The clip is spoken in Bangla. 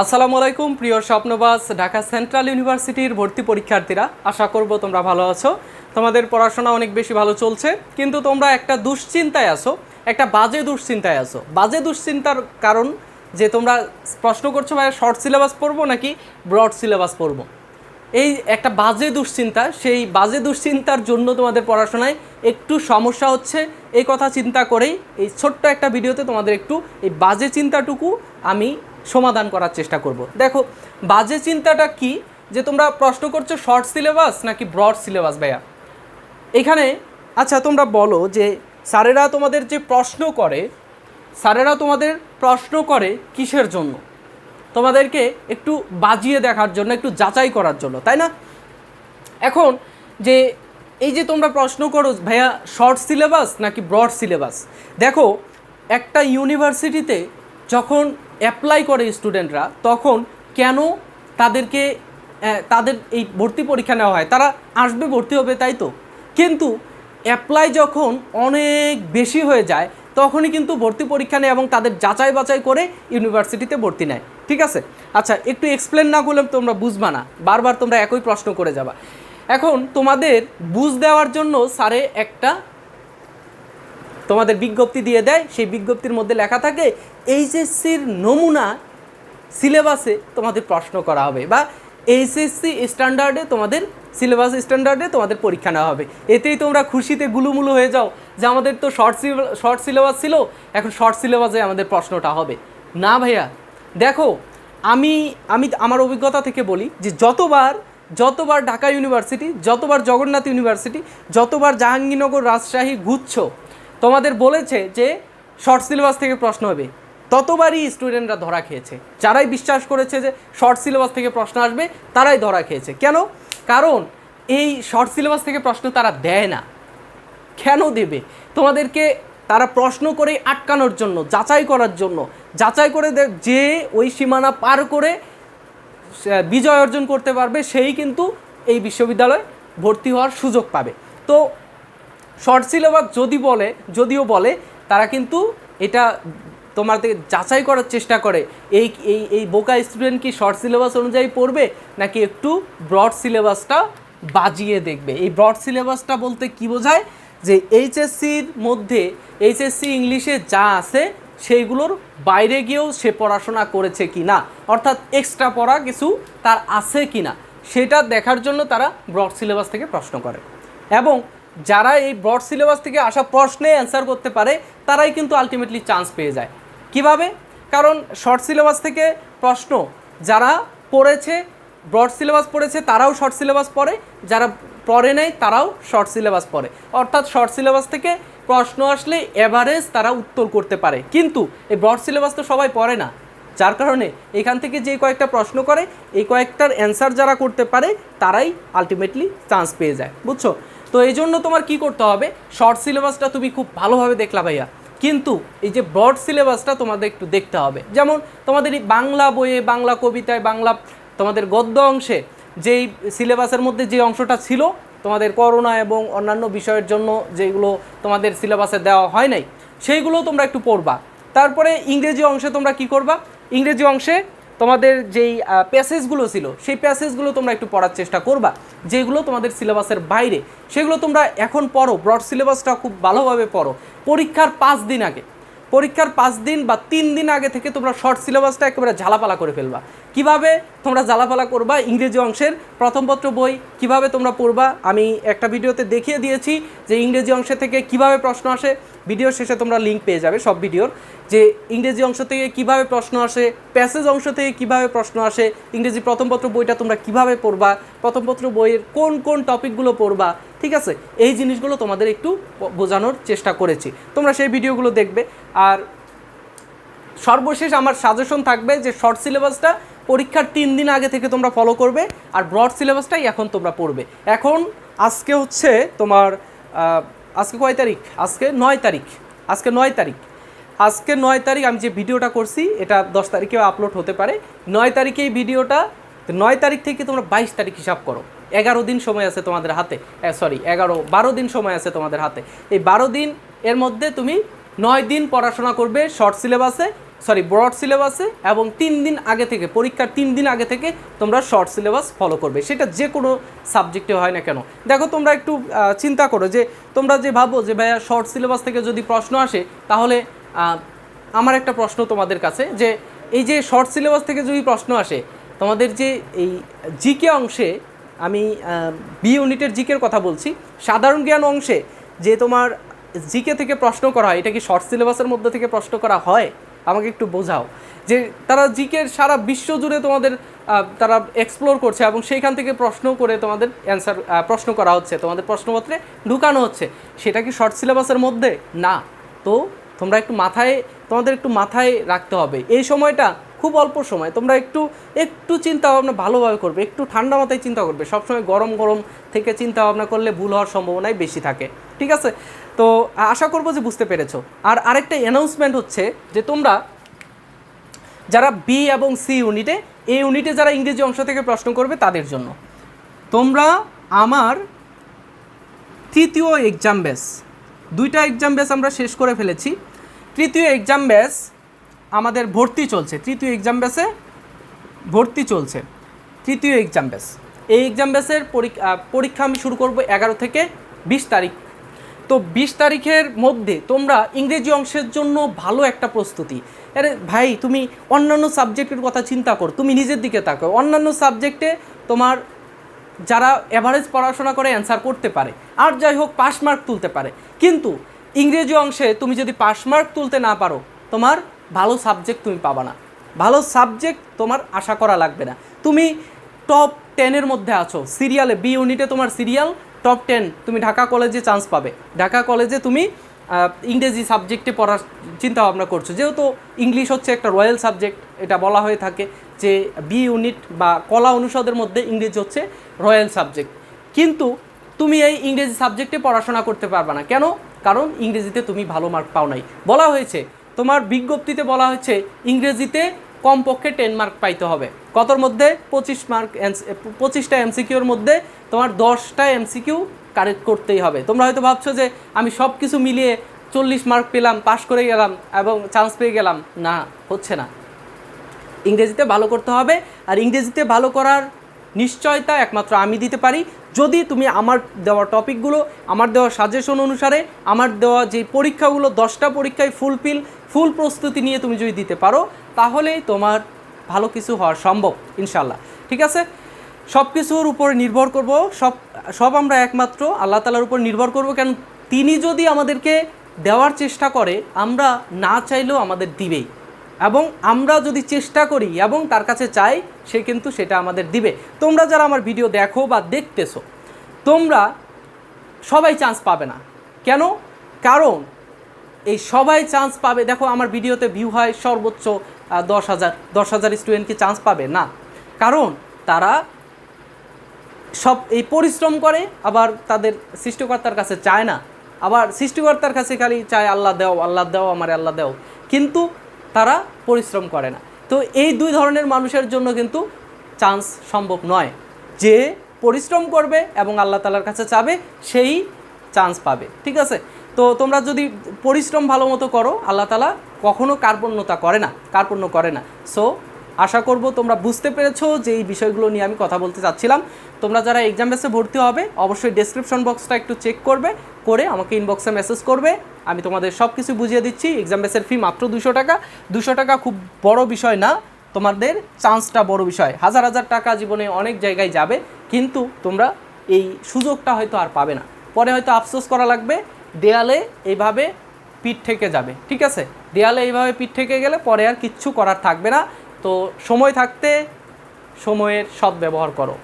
আসসালামু আলাইকুম, প্রিয় স্বপ্নবাস, ঢাকা সেন্ট্রাল ইউনিভার্সিটির ভর্তি পরীক্ষার্থীরা। আশা করব তোমরা ভালো আছো। তোমাদের পড়াশোনা অনেক বেশি ভালো চলছে, কিন্তু তোমরা একটা দুশ্চিন্তায় আছো, একটা বাজে দুশ্চিন্তায় আছো। বাজে দুশ্চিন্তার কারণ যে তোমরা প্রশ্ন করছ ভাই শর্ট সিলেবাস পড়ব নাকি ব্রড সিলেবাস পড়ব? এই একটা বাজে দুশ্চিন্তা, সেই বাজে দুশ্চিন্তার জন্য তোমাদের পড়াশোনায় একটু সমস্যা হচ্ছে। এই কথা চিন্তা করেই এই ছোট্ট একটা ভিডিওতে তোমাদের একটু এই বাজে চিন্তাটুকু আমি সমাধান করার চেষ্টা করব। দেখো, বাজে চিন্তাটা কি? যে তোমরা প্রশ্ন করছ শর্ট সিলেবাস নাকি ব্রড সিলেবাস ভাইয়া? এখানে আচ্ছা তোমরা বলো যে স্যারেরা তোমাদের যে প্রশ্ন করে, স্যারেরা তোমাদের প্রশ্ন করে কিসের জন্য? তোমাদেরকে একটু বাজিয়ে দেখার জন্য, একটু যাচাই করার জন্য, তাই না? এখন, যে এই যে তোমরা প্রশ্ন করো, ভাইয়া শর্ট সিলেবাস নাকি ব্রড সিলেবাস দেখো, একটা ইউনিভার্সিটিতে যখন অ্যাপ্লাই করে স্টুডেন্টরা তখন কেন তাদেরকে তাদের এই ভর্তি পরীক্ষা নেওয়া হয়? তারা আসবে, ভর্তি হবে, তাই তো? কিন্তু অ্যাপ্লাই যখন অনেক বেশি হয়ে যায়, তখনই কিন্তু ভর্তি পরীক্ষা নেয় এবং তাদের যাচাই বাছাই করে ইউনিভার্সিটিতে ভর্তি নেয়। ঠিক আছে? আচ্ছা একটু এক্সপ্লেন না করলে তোমরা বুঝবা না। বারবার তোমরা একই প্রশ্ন করে যাবা। এখন তোমাদের বুঝ দেওয়ার জন্য স্যারে একটা তোমাদের বিজ্ঞপ্তি দিয়ে দেয়, সেই বিজ্ঞপ্তির মধ্যে লেখা থাকে, এইচএসসির নমুনা সিলেবাসে তোমাদের প্রশ্ন করা হবে বা এইচএসসি স্ট্যান্ডার্ডে তোমাদের, সিলেবাস স্ট্যান্ডার্ডে তোমাদের পরীক্ষা নেওয়া হবে। এতেই তোমরা খুশিতে গুলুমুলু হয়ে যাও যে আমাদের তো শর্ট শর্ট সিলেবাস ছিল, এখন শর্ট সিলেবাসে আমাদের প্রশ্নটা হবে। না ভাইয়া, দেখো, আমি আমি আমার অভিজ্ঞতা থেকে বলি যে যতবার যতবার ঢাকা ইউনিভার্সিটি, যতবার জগন্নাথ ইউনিভার্সিটি, যতবার জাহাঙ্গীরনগর রাজশাহী গুচ্ছ তোমাদের বলেছে যে শর্ট সিলেবাস থেকে প্রশ্ন হবে। ততবারই স্টুডেন্টরা ধরা খেয়েছে। যারাই বিশ্বাস করেছে যে শর্ট সিলেবাস থেকে প্রশ্ন আসবে, তারাই ধরা খেয়েছে। কেন? কারণ এই শর্ট সিলেবাস থেকে প্রশ্ন তারা দেয় না। কেন দেবে? তোমাদেরকে তারা প্রশ্ন করে আটকানোর জন্য, যাচাই করার জন্য, যাচাই করে যে ওই সীমানা পার করে বিজয় অর্জন করতে পারবে, সেই কিন্তু এই বিশ্ববিদ্যালয়ে ভর্তি হওয়ার সুযোগ পাবে। তো শর্ট সিলেবাস যদি বলে, যদিও বলে, তারা কিন্তু এটা তোমাদের যাচাই করার চেষ্টা করে, এই এই এই বোকা স্টুডেন্ট কি শর্ট সিলেবাস অনুযায়ী পড়বে, নাকি একটু ব্রড সিলেবাসটা বাজিয়ে দেখবে? এই ব্রড সিলেবাসটা বলতে কি বোঝায়? যে এইচএসসির মধ্যে এইচএসসি ইংলিশে যা আছে, সেইগুলোর বাইরে গিয়েও সে পড়াশোনা করেছে কি না অর্থাৎ এক্সট্রা পড়া কিছু তার আছে কি না সেটা দেখার জন্য তারা ব্রড সিলেবাস থেকে প্রশ্ন করে। এবং যারা এই ব্রড সিলেবাস থেকে আসা প্রশ্নে অ্যান্সার করতে পারে, তারাই কিন্তু আলটিমেটলি চান্স পেয়ে যায়। কীভাবে? কারণ শর্ট সিলেবাস থেকে প্রশ্ন, যারা পড়েছে ব্রড সিলেবাস পড়েছে, তারাও শর্ট সিলেবাস পড়ে, যারা পড়ে নেই, তারাও শর্ট সিলেবাস পড়ে। অর্থাৎ শর্ট সিলেবাস থেকে প্রশ্ন আসলে এভারেজ তারা উত্তর করতে পারে। কিন্তু এই ব্রড সিলেবাস তো সবাই পড়ে না। যার কারণে এখান থেকে যে কয়েকটা প্রশ্ন করে, এই কয়েকটার অ্যান্সার যারা করতে পারে, তারাই আলটিমেটলি চান্স পেয়ে যায়। বুঝছ? তো এই জন্য তোমার কি করতে হবে? শর্ট সিলেবাসটা তুমি খুব ভালোভাবে দেখলা ভাইয়া। কিন্তু এই যে ব্রড সিলেবাসটা তোমাদের একটু দেখতে হবে। যেমন তোমাদের এই বাংলা বইয়ে, বাংলা কবিতায়, বাংলা তোমাদের গদ্য অংশে যেই সিলেবাসের মধ্যে যে অংশটা ছিল, তোমাদের করোনা এবং অন্যান্য বিষয়ের জন্য যেগুলো তোমাদের সিলেবাসে দেওয়া হয় নাই, সেইগুলো তোমরা একটু পড়বা। তারপরে ইংরেজি অংশে তোমরা কি করবা? ইংরেজি অংশে তোমাদের যেই প্যাসেজগুলো ছিল, সেই প্যাসেজগুলো তোমরা একটু পড়ার চেষ্টা করবা। যেগুলো তোমাদের সিলেবাসের বাইরে, সেগুলো তোমরা এখন পড়ো। ব্রড সিলেবাসটা খুব ভালোভাবে পড়ো। পরীক্ষার পাঁচ দিন আগে। পরীক্ষার পাঁচ দিন বা তিন দিন আগে থেকে তোমরা শর্ট সিলেবাসটা একেবারে ঝালাপালা করে ফেলবা। কীভাবে তোমরা জ্বালাপালা করবা ইংরেজি অংশের প্রথম পত্র বই, কীভাবে তোমরা পড়বা, আমি একটা ভিডিওতে দেখিয়ে দিয়েছি যে ইংরেজি অংশ থেকে কীভাবে প্রশ্ন আসে, ভিডিও শেষে তোমরা লিঙ্ক পেয়ে যাবে সব ভিডিওর, যে ইংরেজি অংশ থেকে কীভাবে প্রশ্ন আসে প্যাসেজ অংশ থেকে কীভাবে প্রশ্ন আসে, ইংরেজি প্রথম পত্র বইটা তোমরা কীভাবে পড়বা, প্রথম পত্র বইয়ের কোন কোন টপিকগুলো পড়বা, ঠিক আছে? এই জিনিসগুলো তোমাদের একটু বোঝানোর চেষ্টা করেছি। তোমরা সেই ভিডিওগুলো দেখবে। আর সর্বশেষ আমার সাজেশন থাকবে যে শর্ট সিলেবাসটা পরীক্ষার তিন দিন আগে থেকে তোমরা ফলো করবে আর ব্রড সিলেবাসটাই এখন তোমরা পড়বে। এখন আজকে হচ্ছে তোমার আজকে কয় তারিখ? আজকে নয় তারিখ। আজকে নয় তারিখ। আজকে নয় তারিখ আমি যে ভিডিওটা করছি, এটা দশ তারিখেও আপলোড হতে পারে। নয় তারিখে এই ভিডিওটা, নয় তারিখ থেকে তোমরা বাইশ তারিখ হিসাব করো। এগারো দিন সময় আছে তোমাদের হাতে। সরি এগারো, বারো দিন সময় আছে তোমাদের হাতে। এই বারো দিন এর মধ্যে তুমি নয় দিন পড়াশোনা করবে শর্ট সিলেবাসে সরি ব্রড সিলেবাসে এবং তিন দিন আগে থেকে, পরীক্ষার তিন দিন আগে থেকে তোমরা শর্ট সিলেবাস ফলো করবে। সেটা যে কোনো সাবজেক্টে হয় না কেন। দেখো, তোমরা একটু চিন্তা করো যে, তোমরা যে ভাবো যে, ভাইয়া শর্ট সিলেবাস থেকে যদি প্রশ্ন আসে, তাহলে আমার একটা প্রশ্ন তোমাদের কাছে যে, এই যে শর্ট সিলেবাস থেকে যদি প্রশ্ন আসে, তোমাদের যে এই জিকে অংশে, আমি বি ইউনিটের জিকের কথা বলছি, সাধারণ জ্ঞান অংশে যে তোমার জিকে থেকে প্রশ্ন করা হয়, এটা কি শর্ট সিলেবাসের মধ্যে থেকে প্রশ্ন করা হয়? আমাকে একটু বোঝাও। যে তারা জিকের সারা বিশ্ব জুড়ে তোমাদের তারা এক্সপ্লোর করছে এবং সেইখান থেকে প্রশ্ন করে তোমাদের অ্যান্সার প্রশ্ন করা হচ্ছে। তোমাদের প্রশ্নপত্রে ঢুকানো হচ্ছে। সেটা কি শর্ট সিলেবাসের মধ্যে? না। তো তোমরা একটু মাথায়, তোমাদের একটু মাথায় রাখতে হবে। এই সময়টা খুব অল্প সময়। তোমরা একটু একটু চিন্তা ভাবনা ভালোভাবে করবে। একটু ঠান্ডা মাথায় চিন্তা করবে। সবসময় গরম গরম থেকে চিন্তা ভাবনা করলে ভুল হওয়ার সম্ভাবনাই বেশি থাকে। ঠিক আছে? তো আশা করব যে বুঝতে পেরেছ। আর আরেকটা অ্যানাউন্সমেন্ট হচ্ছে যে তোমরা যারা বি এবং সি ইউনিটে এই ইউনিটে যারা ইংরেজি অংশ থেকে প্রশ্ন করবে তাদের জন্য। তোমরা আমার তৃতীয় এক্সাম ব্যাস দুইটা এক্সাম ব্যাস আমরা শেষ করে ফেলেছি। তৃতীয় এক্সাম ব্যাস আমাদের ভর্তি চলছে। তৃতীয় এক্সাম ব্যাসে ভর্তি চলছে। তৃতীয় এক্সাম ব্যাস এই এক্সাম ব্যাসের পরীক্ষা আমি শুরু করব এগারো থেকে বিশ তারিখ তো বিশ তারিখের মধ্যে তোমরা ইংরেজি অংশের জন্য ভালো একটা প্রস্তুতি। আরে ভাই, তুমি অন্যান্য সাবজেক্টের কথা চিন্তা করো, তুমি নিজের দিকে তাকাও। অন্যান্য সাবজেক্টে তোমার যারা অ্যাভারেজ পড়াশোনা করে অ্যান্সার করতে পারে, আর যাই হোক পাস মার্ক তুলতে পারে। কিন্তু ইংরেজি অংশে তুমি যদি পাস মার্ক তুলতে না পারো, তোমার ভালো সাবজেক্ট তুমি পাবা না। ভালো সাবজেক্ট তোমার আশা করা লাগবে না। তুমি টপ টেনের মধ্যে আছো। সিরিয়ালে বি ইউনিটে তোমার সিরিয়াল টপ টেন তুমি ঢাকা কলেজে চান্স পাবে। ঢাকা কলেজে তুমি ইংরেজি সাবজেক্টে পড়ার চিন্তা ভাবনা করছ। যেহেতু ইংলিশ হচ্ছে একটা রয়্যাল সাবজেক্ট এটা বলা হয়ে থাকে যে বি ইউনিট বা কলা অনুষদের মধ্যে ইংরেজি হচ্ছে রয়্যাল সাবজেক্ট কিন্তু তুমি এই ইংরেজি সাবজেক্টে পড়াশোনা করতে পারবে না। কেন? কারণ ইংরেজিতে তুমি ভালো মার্ক পাও নাই। বলা হয়েছে, তোমার বিজ্ঞপ্তিতে বলা হয়েছে, ইংরেজিতে কমপক্ষে টেন মার্ক পাইতে হবে। কতর মধ্যে? পঁচিশ মার্ক পঁচিশটা এমসিকিউর মধ্যে তোমার দশটা এমসিকিউ কারেক্ট করতেই হবে। তোমরা হয়তো ভাবছ যে আমি সব কিছু মিলিয়ে চল্লিশ মার্ক পেলাম, পাশ করে গেলাম এবং চান্স পেয়ে গেলাম। না, হচ্ছে না। ইংরেজিতে ভালো করতে হবে আর ইংরেজিতে ভালো করার নিশ্চয়তা একমাত্র আমি দিতে পারি। যদি তুমি আমার দেওয়া টপিকগুলো আমার দেওয়া সাজেশন অনুসারে, আমার দেওয়া যে পরীক্ষাগুলো, দশটা পরীক্ষায় ফুলফিল ফুল প্রস্তুতি নিয়ে তুমি যদি দিতে পারো তাহলেই তোমার ভালো কিছু হওয়া সম্ভব ইনশাল্লাহ ঠিক আছে? সব কিছুর উপর নির্ভর করব, সব সব আমরা একমাত্র আল্লাহ তালার উপর নির্ভর করব কেন তিনি যদি আমাদেরকে দেওয়ার চেষ্টা করে, আমরা না চাইলেও আমাদের দিবেই। এবং আমরা যদি চেষ্টা করি এবং তার কাছে চাই, সে কিন্তু সেটা আমাদের দিবে। তোমরা যারা আমার ভিডিও দেখো বা দেখতেছো, তোমরা সবাই চান্স পাবে না। কেন? কারণ এই সবাই চান্স পাবে। দেখো, আমার ভিডিওতে ভিউ হয় সর্বোচ্চ দশ হাজার দশ হাজার স্টুডেন্ট কি চান্স পাবে? না। কারণ তারা সব এই পরিশ্রম করে, আবার তাদের সৃষ্টিকর্তার কাছে চায় না। আবার সৃষ্টিকর্তার কাছে খালি চায়, আল্লাহ দেও আল্লাহ দেও, আমার আল্লাহ দেও। কিন্তু তারা পরিশ্রম করে না। তো এই দুই ধরনের মানুষের জন্য কিন্তু চান্স সম্ভব নয়। যে পরিশ্রম করবে এবং আল্লাহ তালার কাছে চাবে, সেই চান্স পাবে। ঠিক আছে? তো তোমরা যদি পরিশ্রম ভালো মতো করো, আল্লাহ তালা কখনো কার্পণ্যতা করে না, কার্পণ্য করে না। সো আশা করব তোমরা বুঝতে পেরেছ যে এই বিষয়গুলো নিয়ে আমি কথা বলতে চাচ্ছিলাম। তোমরা যারা এক্সাম বেসে ভর্তি হবে, অবশ্যই ডেসক্রিপশন বক্সটা একটু চেক করবে, করে আমাকে ইনবক্সে মেসেজ করবে। আমি তোমাদের সব কিছু বুঝিয়ে দিচ্ছি। এক্সাম বেসের ফি মাত্র দুশো টাকা। দুশো টাকা খুব বড় বিষয় না, তোমাদের চান্সটা বড় বিষয়। হাজার হাজার টাকা জীবনে অনেক জায়গায় যাবে, কিন্তু তোমরা এই সুযোগটা হয়তো আর পাবে না। পরে হয়তো আফসোস করা লাগবে দেয়ালে এইভাবে পিঠ থেকে যাবে, ঠিক আছে? দেয়ালে এইভাবে পিঠ থেকে গেলে পরে আর কিচ্ছু করার থাকবে না। তো সময় থাকতে সময়ের সদ্ব্যবহার করো।